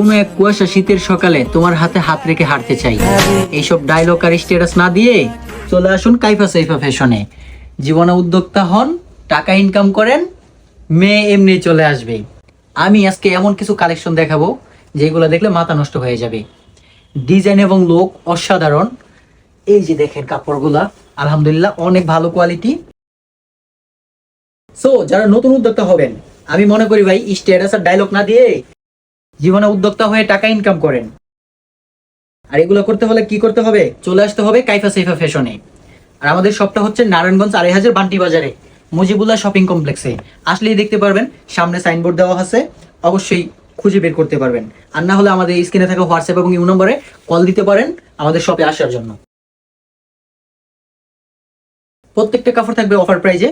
কোনো এক কুয়াশা শীতের সকালে তোমার হাতে হাত রেখে হাঁটতে চাই। এইসব ডায়লগ আর স্ট্যাটাস না দিয়ে চলে আসুন কাইফা সাইফা ফ্যাশনে জীবনে উদ্যোক্তা হন, টাকা ইনকাম করেন, মেয়ে এমনি চলে আসবে। আমি আজকে এমন কিছু কালেকশন দেখাবো, যেগুলো দেখলে মাথা নষ্ট হয়ে যাবে। ডিজাইন এবং লোক অসাধারণ। এই যে দেখেন কাপড়গুলা, আলহামদুলিল্লাহ অনেক ভালো কোয়ালিটি সো যারা নতুন উদ্যোক্তা হবেন, আমি মনে করি ভাই স্ট্যাটাস আর ডায়লগ না দিয়ে জীবনে উদ্যোক্তা হয়ে টাকা ইনকাম করেন। আর এগুলো করতে হলে কি করতে হবে? চলে আসতে হবে কাইফা সাইফা ফ্যাশনে। আর আমাদের শপটা হচ্ছে নারায়ণগঞ্জ আড়াই হাজার বান্টি বাজারে, মুজিবুল্লাহ শপিং কমপ্লেক্সে। আসলেই দেখতে পারবেন, সামনে সাইনবোর্ড দেওয়া আছে, অবশ্যই খুঁজে বের করতে পারবেন। আর না হলে আমাদের স্ক্রিনে থাকা হোয়াটসঅ্যাপ এবং ইউ নম্বরে কল দিতে পারেন আমাদের শপে আসার জন্য। প্রত্যেকটা কাপড় থাকবে অফার প্রাইজে।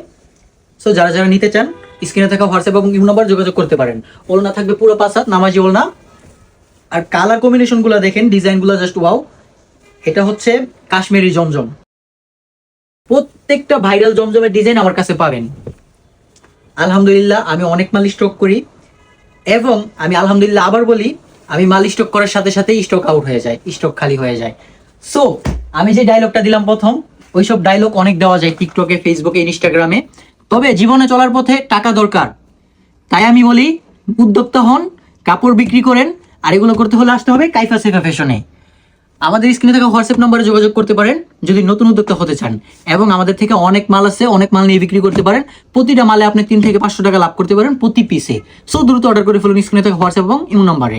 সো যারা যারা নিতে চান স্ক্রিনে থাকা হোয়াটসঅ্যাপ এবং ইউ নম্বর যোগাযোগ করতে পারেন। ওলনা থাকবে পুরো পাঁচ হাত, নামাজি ওলনা আর কালার কম্বিনেশনগুলো দেখেন ডিজাইনগুলো জাস্ট ওয়াও এটা হচ্ছে কাশ্মীরি জমজম। প্রত্যেকটা ভাইরাল জমজমের ডিজাইন আমার কাছে পাবেন। আলহামদুলিল্লাহ, আমি অনেক মাল স্টক করি। এবং আমি আলহামদুলিল্লাহ আবার বলি, আমি মাল স্টক করার সাথে সাথে স্টক আউট হয়ে যায় স্টক খালি হয়ে যায়। সো আমি যে ডায়লগটা দিলাম প্রথম, ওইসব ডায়লগ অনেক দেওয়া যায় টিকটকে ফেসবুকে ইনস্টাগ্রামে তবে জীবনে চলার পথে টাকা দরকার। তাই আমি বলি, উদ্যোক্তা হন, কাপড় বিক্রি করেন, আর এগুলো করতে হলে আসতে হবে কাইফা সেফা ফ্যাশনে। আমাদের স্ক্রিনে থাকা হোয়াটসঅ্যাপ নম্বরে যোগাযোগ করতে পারেন, যদি নতুন উদ্যোক্তা হতে চান। এবং আমাদের থেকে অনেক মাল আছে, অনেক মাল নিয়ে বিক্রি করতে পারেন। প্রতিটা মালে আপনি তিন থেকে পাঁচশো টাকা লাভ করতে পারেন প্রতি পিসে সো দ্রুত অর্ডার করে ফেলুন স্ক্রিনে থাকা হোয়াটসঅ্যাপ এবং ইমো নম্বরে।